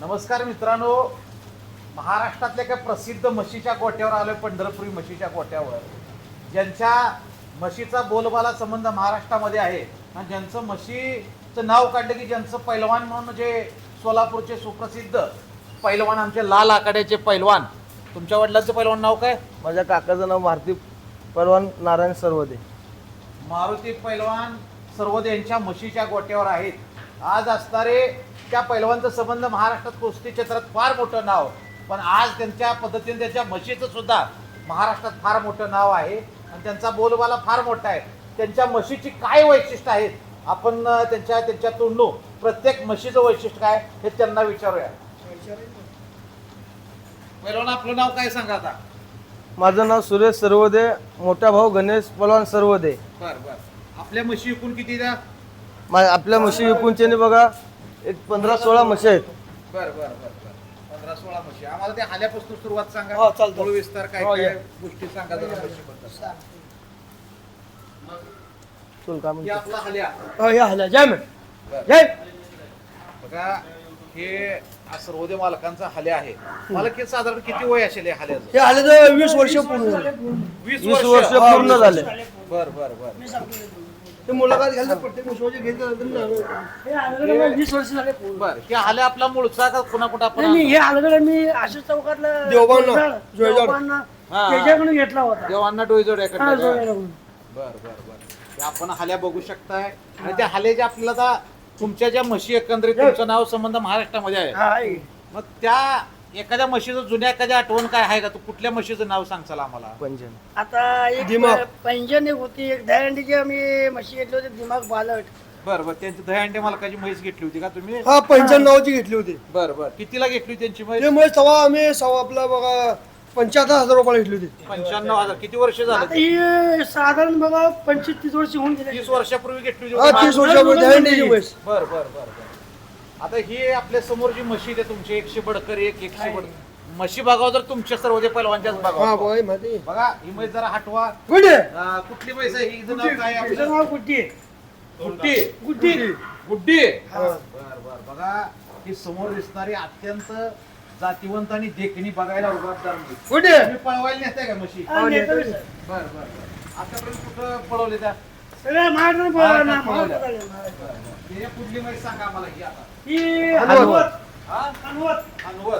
नमस्कार मित्रांनो. महाराष्ट्रातल्या एका प्रसिद्ध म्हशीच्या गोट्यावर आलोय पंढरपुरी म्हशीच्या गोट्यावर ज्यांच्या म्हशीचा बोलबाला संबंध महाराष्ट्रामध्ये आहे आणि ज्यांचं म्हशीचं नाव काढलं की ज्यांचं पैलवान म्हणून जे सोलापूरचे सुप्रसिद्ध पैलवान आमचे लाल आखाड्याचे पैलवान. तुमच्या वडिलांचं पैलवान नाव काय? माझ्या काकाचं नाव मारुती परवान नारायण सर्वदे. मारुती पैलवान सर्व यांच्या म्हशीच्या गोट्यावर आहेत. आज असणारे त्या पैलवानचा संबंध महाराष्ट्रात कुस्ती क्षेत्रात फार मोठं नाव. पण आज त्यांच्या पद्धतीने त्यांच्या म्हशीचं सुद्धा महाराष्ट्रात फार मोठं नाव आहे. आणि त्यांचा बोलबाला फार मोठा आहे. त्यांच्या म्हशीची काय वैशिष्ट्य आहेत? आपण त्यांच्या त्यांच्या तोंडू प्रत्येक म्हशीचं वैशिष्ट्य काय हे त्यांना विचारूया. पैलवान आपलं नाव काय सांगा आता? माझं नाव सुरेश सर्वदे मोठा भाऊ गणेश पलवान सर्वदे बर बर. आपल्या म्हशी एकूण किती द्या मा आपल्या म्हशी विकूनचे बघा एक पंधरा सोळा म्हशी आहेत. बर बर बर बर. पंधरा सोळा म्हशी. आम्हाला ते हाल्यापासून सुरुवात सांगा. हो, चालतं. मूळ विस्तार काय हो, काय या. गोष्टी सांगा जरा म्हशीबद्दल. चल का हे आपला हाल्या. म्हणते. बघा हे सर्वोदय मालकांचा हाल्या आहे. मला किती साधारण किती वय असेल या हाल्याचं? हे आले तर वीस वर्ष पूर्ण झाले. वीस वीस वर्ष. पूर्ण झाले. बर बर बर. ते मुलाखत घ्यायला प्रत्येक घेतल्यानंतर वीस वर्ष झाले बर हे हाल्या आपला मूळचा का कुणा कुठं आपण नाही हे मी आशिष चौकातला देवबांना, हा. त्याच्याकडून घेतला होता. देवांना डोईजोड हा, म्हणून. बर बर बर. आपण हाल्या बघू शकताय. आणि त्या हाल्याच्या आपल्याला आता तुमच्या ज्या म्हशी एकंदरीत तुमचं नाव संबंध महाराष्ट्रामध्ये आहे. हा, आहे. मग त्या एखाद्या म्हशीचं जुन्या एखाद्या आठवण काय आहे का? तू कुठल्या म्हशीचं नाव सांगचाल आम्हाला. पंचन आता एक दिमाग. पैंजण एक होती एक दहंडीची आम्ही म्हशी घेतली होती दिमाग बालट. बर बर त्यांची दह्यांडे मालकाची म्हैस घेतली होती का तुम्ही? हा पंच्याण्णवची घेतली होती. बर बर. कितीला घेतली होती त्यांची म्हैस? ते सव्वा आम्ही सव्वा आपला बघा पंच्याहत्तर हजार रुपयाला घेतली होती. पंच्याण्णव हजार. किती वर्ष आता झालं ही साधारण बघा पंचवीस तीस वर्ष होऊन गेले. तीस वर्षापूर्वी घेतली हा होती तीस वर्षामध्ये दहंडीची म्हैस. बर बर बर बर. आता ही आपल्यासमोर जी म्हशी आहे तुमची एकशे बडकर एक एकशे बड म्हशी बघावं तर तुमच्या सर्व जे पैलवांच्याच हा बघावं. बघा हे. बघा ही म्हैस जरा हटवा. कुठे? अं, कुठली म्हैस आहे? ही हिचं नाव काय आहे तिचं आपलं? नाव गुड्डी. गुड्डी. गुड्डी. गुड्डी. हा. बर बर. बघा ही समोर दिसणारी अत्यंत जातीवंत आणि देखणी बघायला उभारदार म्हैस तुम्ही पळवायला नेताय का म्हशी. बर बर बर. आतापर्यंत कुठं पळवले त्या? सांगा आम्हाला ही आता. हनुवत. हनुवत. हनुवत. अनवर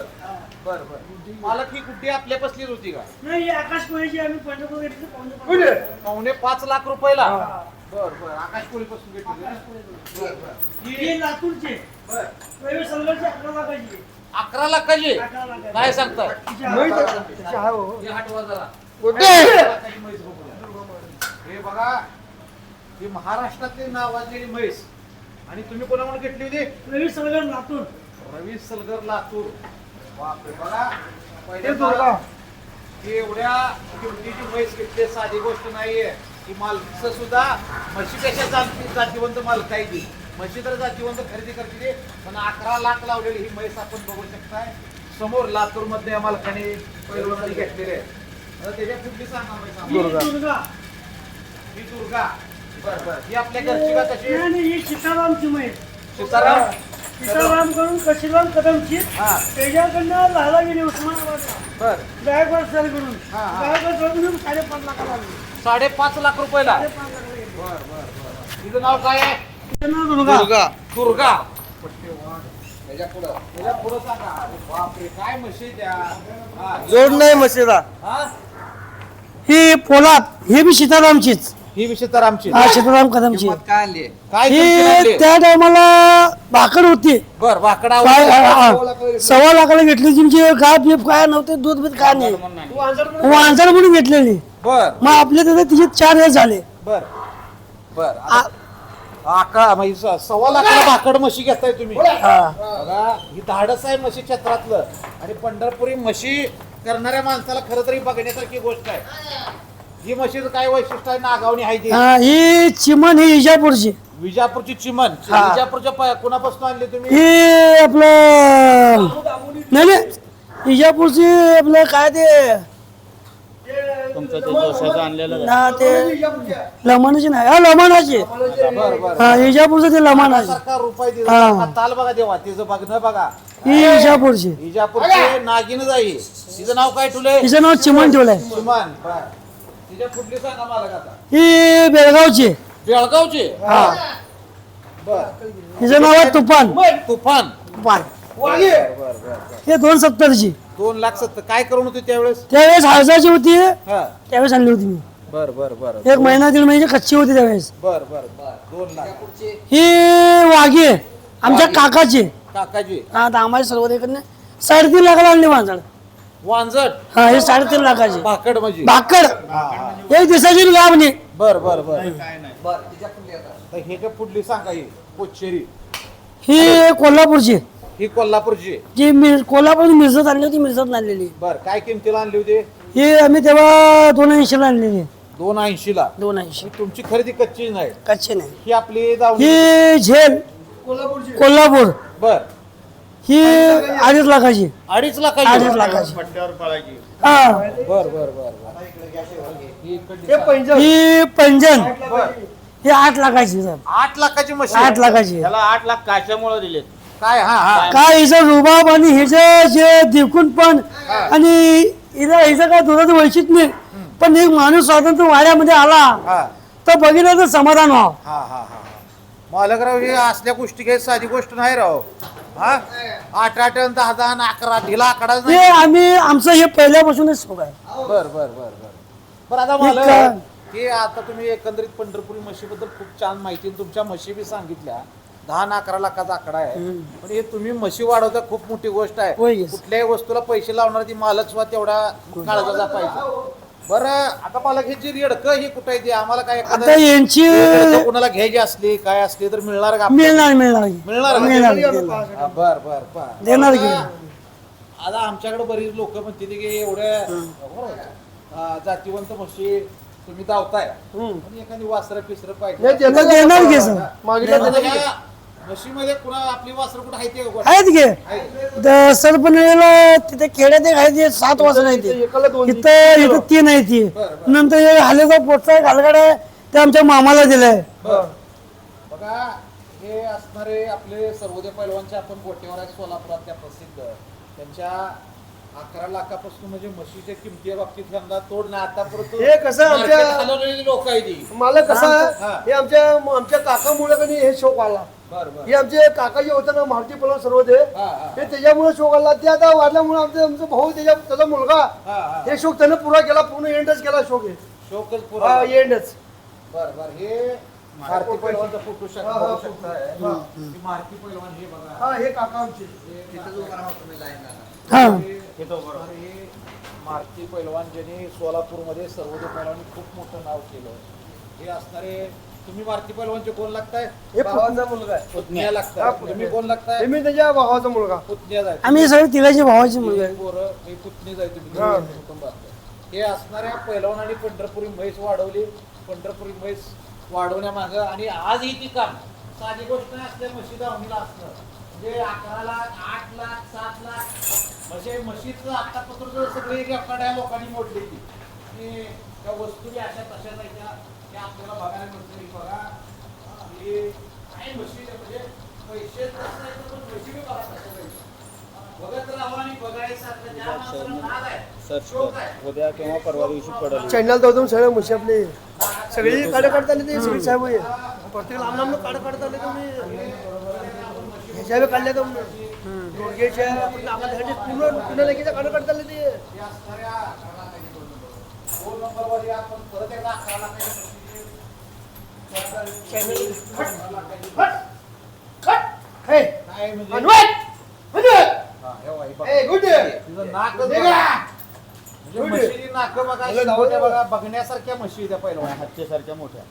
बर बर. मालक ही गुड्डी आपल्या होती का? नाही आकाश कोळीची आम्ही पंढरपूर घेतली पावणे पाच. कुठे? पावणे पाच लाख रुपयाला. बर बर. आकाश कोळी पासून घेतली? बर ही लातूरची. अकरा लाखाची. अकरा लाखाची? काय सांगताय. हे बघा ही महाराष्ट्रातली नावाजलेली म्हैस. आणि तुम्ही कोणाकडून घेतली होती? रवी सलगर लातूर. रवी सलगर लातूर. बापरे बघा. एवढ्या किमतीची म्हैस घेतली साधी गोष्ट नाहीये. ही मालक सुद्धा म्हशीपेक्षा जाती जातीवंत मालक आहे ती. म्हशी तर जातीवंत खरेदी करते पण अकरा लाख लावलेली ही म्हैस आपण बघू शकताय. समोर लातूरमध्ये या मालकाने पैलवानाने घेतलेले आहे. त्याच्या कुठली सांगा म्हैस. दुर्गा. ही दुर्गा. बर बर. ही आपल्या घरची का कशी नाही, नाही, ही सीतारामची म्हैस. सीताराम? सीतारामकडून कशीराम कदमची. हा. त्याच्याकडनं लाला गेली उस्मानाबादला. बर. गायकवाड सरकडून हा, हा. गायकवाड सरकडून साडेपाच लाखाला आली. साडेपाच लाख रुपयाला? साडेपाच लाखाला गेली. तिचं नाव काय आहे? तिचं नाव दुर्गा. दुर्गा. दुर्गा. त्याच्या पुढं त्याच्या पुढं सांगा. अरे बापरे काय म्हशी द्या हा, जोड नाही हा? ही पोलाद हे बी सीतारामचीच. ही विषय तर आमची. हा सीताराम कदमची. काय किंमत लागली? त्या टायमाला भाकर होती. बर वाकडा काय- हा, हा. सव्वा लाखाला घेतली. तुमची. गाय बीप काय नव्हते दूध बीत काय नाही. वांजर म्हणून घेतलेली. बर. मग आपले तिथे तिचे चार हे झाले. बर. बर. आता आका म्हणजे स- सव्वा लाखाला भाकड म्हशी घेताय तुम्ही. हा. बघा ही धाडस आहे म्हशी क्षेत्रातलं. आणि पंढरपुरी म्हशी करणाऱ्या माणसाला खरं तरी बघण्यासारखी गोष्ट आहे. ही म्हशीचं काय वैशिष्ट्य आहे? नागावणी आहे ती. हा, ही चिमण ही इजापूरची. विजापूरची चिमन हा. विजापूरच्या प- कुणापासून आणली तुम्ही? ही आपलं नाही नाही. इजापूरची आपलं काय ते? ना ते लमानाची नाही हा लमानाची बर बर हा इजापूरचं ते लमानाची सरकार रुपये हा. दिला ताल बघा देवा तिचं बघणं बघा. ही इजापूरची. इजापूरचे नागिनच आहे तिचं नाव काय ठेवलंय? हिचं नाव चिमण ठेवलंय. बर. तिच्या कुठली सांगा मला का आता? ही बेळगावची. बेळगावचे? हा. बर. हिचं नाव आहे तुफान. तुफान. तुफान वागे हे दोन सत्तरची. दोन लाख सत्तर. काय करून होते त्यावेळेस? त्यावेळेस हळसाची होती. हा. त्यावेळेस आणली होती मी. बर बर बर. एक महिना दीड महिन्याची कच्ची होती त्यावेळेस. बर बर बर. दोन लाख. ही वाघी आहे आमच्या काकाची. काकाजी हा आता आम्हाला सर्व इकडनं साडेतीन लाखाला आणली माणसाला. वांजट हा हे साडेतीन लाखाची. भाकड म्हणजे. भाकर एक दिवसाची गाव नाही बर बर बर. तर हे जे पुढली सांगा ही कोचेरी. ही कोल्हापूरची. ही कोल्हापूरची. जी मिर कोल्हापूर मिरजत आणली होती मिरजत आणलेली. बर काय किमतीला आणली होती? ही आम्ही तेव्हा दोन ऐंशीला आणलेली. दोन ऐंशी ला दोन ऐंशी. तुमची खरेदी कच्ची नाही? कच्चे नाही. ही आपली जाऊन ही झेल. कोल्हापूरची. कोल्हापूर. बर. ही अडीच लाखाची. अडीच लाख अडीच लाखाची. हा. बर बर बर बर. ही इकडली हे पैंजण. ही पंजन ही आठ लाखाची साहेब. आठ लाखाची मशीन आठ लाखाची. त्याला आठ लाख काशामुळे दिलेत. काय हा हा. काय हिचं रुबाब आणि हिचं जे देखून पण आणि हिचं हिचं काय दुधाचं वैशिष्ट्य नाही. पण एक माणूस स्वातंत्र्य वाड्यामध्ये आला हा. तर बघितलं तर समाधान व्हावं. हा हा हा मालकराव हे असल्या गोष्टी काही साधी गोष्ट नाही राव. हा? आठ आठ दहा दहा आणि अकरा ढिला आकडा नाही. आम्ही आमचं हे पहिल्यापासूनच आहे. बर बर बर बर. बरं आता मला? हे आता तुम्ही एकंदरीत पंढरपुरी म्हशीबद्दल खूप छान माहिती तुमच्या म्हशी बी सांगितल्या. दहा आणि अकरा लाखाचा आकडा आहे. पण हे तुम्ही म्हशी वाढवता खूप मोठी गोष्ट आहे. होय, yes. कुठल्याही वस्तूला पैसे लावणार ती मालक सुद्धा तेवढा काळजाचा पाहिजे. बरं आता हे जी रेडकं ही कुठं आहे ती? आम्हाला काय आता एखादं यांची रेडकं कुणाला घ्यायची असली काय असली तर मिळणार का आपल्याला? मिळणार मिळणार. मिळणार? मिळणार. हा, बर बर बर. देणार की. आता आमच्याकडे बरीच लोक म्हणते की एवढ्या अं, जातीवंत म्हशी तुम्ही धावताय आणि एखादी वासर पिसर पाहिजे. देणार की? सर? मागितलं आता तर ह्या म्हशीमध्ये कुणा आपली वासर कुठं आहे ते का? आहेत. घे. तर सरपणीला तिथे खेड्यात एक आहे ते सात वाजता नाही ते. इथं इथं तीन आहे ती. नंतर हे हालेचा पोटचा घालगाड आहे ते आमच्या मामाला दिलाय. बघा हे असणारे आपले सर्वोदय पैलवानचे आपण गोटेवर आहे सोलापुरात त्या प्रसिद्ध त्यांच्या अकरा लाखापासून म्हणजे म्हशीच्या किमती बाबतीत समजा तोड नाही आतापर्यंत हे कसं आमच्या- लोक आहे ती मला कसं हा. हे. आमच्या आमच्या काकामुळे कधी हे शोक आला. बर बर. हे आमचे काका जे होते ना मारुती पलव सर्व ते हा हा हे. त्याच्यामुळे शोक आला. ते आता वाढल्यामुळे आमचे आमचा भाऊ त्याच्या त्याचा मुलगा हा हा. हे शोक त्यानं पुरा केला पूर्ण एंडच केला शोक हे. शोकच हा पुरा एंडच बर बर. हे भारती पैलवानचा फोटो शक- हा, हा. ही. भारती पैलवान हे बघा. हा हे काका आमचे. हा. हे हे मारुती पैलवान ज्यांनी सोलापूरमध्ये सर्वोदय पैलवान खूप मोठं नाव केलं. हे असणारे तुम्ही मारुती पैलवानचे कोण लागताय? हे भावाचा मुलगा आहे. पुतण्या. लागताय. तुम्ही कोण लागताय? हे मी त्याच्या भावाचा मुलगा. पुतण्या जाय. आम्ही सगळे तिघाची भावाची मुलगी आहे पोरं हे पुतणी जाय तुम्ही. हा. कुटुंबात हे असणाऱ्या पैलवान आणि पंढरपुरी म्हैस वाढवली. पंढरपुरी म्हैस वाढवण्यामागं आणि आजही ती काम. साधी गोष्ट नाही असल्या म्हशी दावणीला असणं म्हणजे अकरा लाख आठ लाख सात लाख. म्हणजे जर सगळी रेकॉर्ड लोकांनी मोडली ती आणि त्या वस्तू बी अशा तशा जायच्या त्या. आपल्याला बघायला मिळते बघा. हा, काय म्हशी म्हणजे पैसे तसं नाही. तर पण बघा ज्या आहे. उद्या किंवा परवा दिवशी पडल. चॅनल जाऊन सगळे मुशी आपले. सगळी काढ काढता आले ते सगळी साहेब होय. प्रत्येक लांब लांब काढ काढता आले तुम्ही ह्याच्या काढल्या तर आपल्या आम्हाला पूर्ण पूर्ण लेकीच्या काढ काढता आले ते. हे हे काय म्हणजे! हा, हे हे गुड! तिचं नाकं बघा बघण्यासारख्या म्हशी त्या पहिल्या हत्तीसारख्या मोठ्या.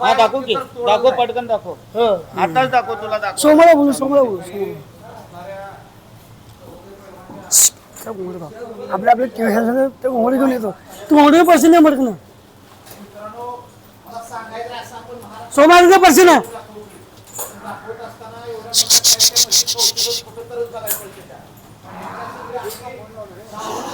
हा दाखव की. तर दाखव. पटकन दाखव. हं. आताच दाखव तुला दाखव. बोलू सोमवार बोलू बघ. आपल्या आपल्या केळ्याला ते घोंगडे घेऊन येतो. तू घोंगडे पैसे नाही मडक ना मित्रांनो मला सांगायचं असं आपण महाराष्ट्र सोमवारचे पैसे ना? दाखवत असताना एवढ्या मोठ्या बघायला त्या. आपली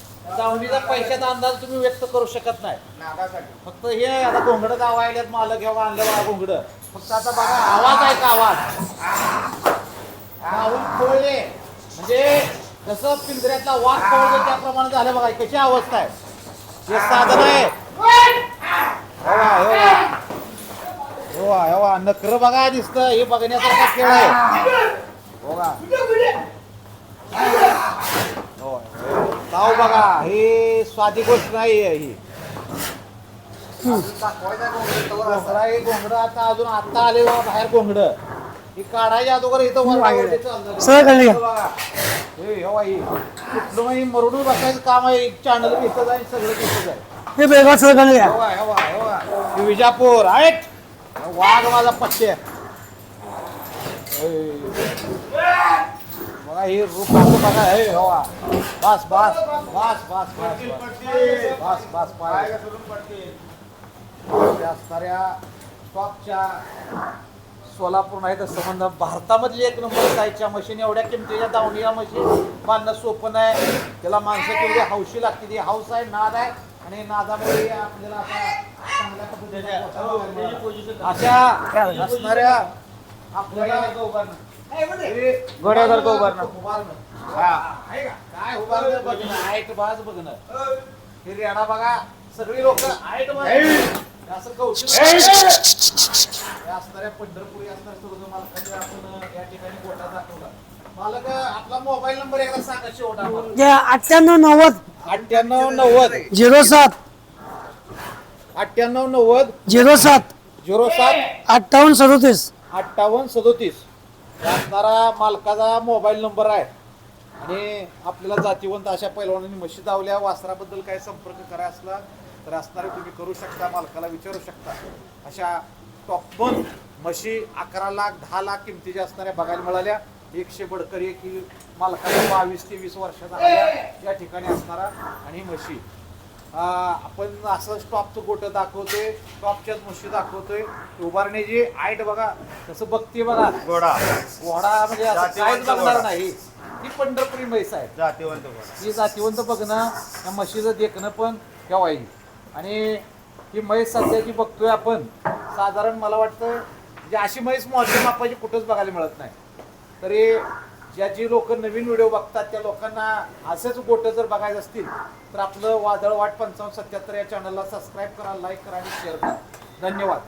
दावणीचा पैशाचा अंदाज तुम्ही व्यक्त करू शकत नाही. फक्त हे आता घोंगडं गावायल्यात मालक घ्यावा आणलं बघा घोंगडं. फक्त आता बघा आवाज आहे का आवाज? खोळले म्हणजे जसं पिंजऱ्यातला वाघ खोळले त्याप्रमाणे झालं बघा कशी अवस्था आहे. हे साधन आहे हवा नखरं बघा दिसतं हे बघण्यासारखा खेळ आहे. बघा. गाव बघा हे स्वादी गोष्ट नाही आहे ही घोंगडा हे घोंगडं आता अजून आता आले बघा बाहेर घोंगडं ही काढायच्या अगोदर इथं. सरळ घ्या. बघा. हे. कुठलं म्हणजे मरडून बसायचं काम आहे चॅनल इथं जाईल सगळं तिथं जाईल हे बेगा सरळ खाली घ्या हेवा हेवा हेवा हे विजापूर आहेत वाघ माझा पट्टे बघा हे रूप बघा हे हवा बस बस बस बस बस बस. बस बस पाय असणाऱ्या टॉपच्या सोलापूर नाही तर संबंध भारतामधली एक नंबर साईजच्या मशीन एवढ्या किमतीच्या दावणीला मशीन बांधणं सोपं नाही. त्याला माणसं तेवढी हौशी लागते ती. हौस आहे नाद आहे. आणि नादामध्ये आपल्याला अशा असणाऱ्या आपल्याला उभारणं. हा, आहे का? काय उभारणं बघणं हाईट बाज बघणं हे रेडा बघा सगळी लोक असं कौशल असणाऱ्या पंढरपुरी असणाऱ्या सर्व मालकांचे आपण या ठिकाणी गोटा दाखवला. मालक आपला मोबाईल नंबर एकदा सांगा शेवट आम्हाला जे अठ्ठ्याण्णव नव्वद. अठ्ठ्याण्णव नव्वद. झिरो सात. अठ्ठ्याण्णव नव्वद. झिरो सात. झिरो सात. अठ्ठावन्न सदोतीस. अठ्ठावन्न सदोतीस. या असणारा मालकाचा मोबाईल नंबर आहे. आणि आपल्याला जातीवंत अशा पैलवानांनी म्हशी धावल्या वासराबद्दल काही संपर्क करा असला तर असणारे तुम्ही करू शकता मालकाला विचारू शकता. अशा टॉप म्हशी अकरा लाख दहा लाख किमतीच्या असणाऱ्या बघायला मिळाल्या. एकशे बडकर एक ही मालकाला बावीस ते वीस वर्षाचा आल्या या ठिकाणी असणारा आणि म्हशी. आपण असं टॉपचं गोटं दाखवतोय टॉपच्याच म्हशी दाखवतोय. उभारण्याची आईट बघा तसं बघते बघा. घोडा. घोडा म्हणजे असं काहीच बघणार. नाही. ही पंढरपुरी म्हैस आहे. जातीवंत ही जातीवंत बघणं या म्हशीचं देखणं पण ठेवायची आणि ही म्हैस सध्याची बघतोय आपण साधारण मला वाटतं म्हणजे अशी म्हैस मोठ्या मापाची कुठंच बघायला मिळत नाही. तरी ज्या जी लोक नवीन व्हिडिओ बघतात त्या लोकांना असेच गोट जर बघायचं असतील तर आपलं वादळ वाट पंचावन्न सत्याहत्तर या चॅनलला सबस्क्राईब करा लाईक करा आणि शेअर करा. धन्यवाद.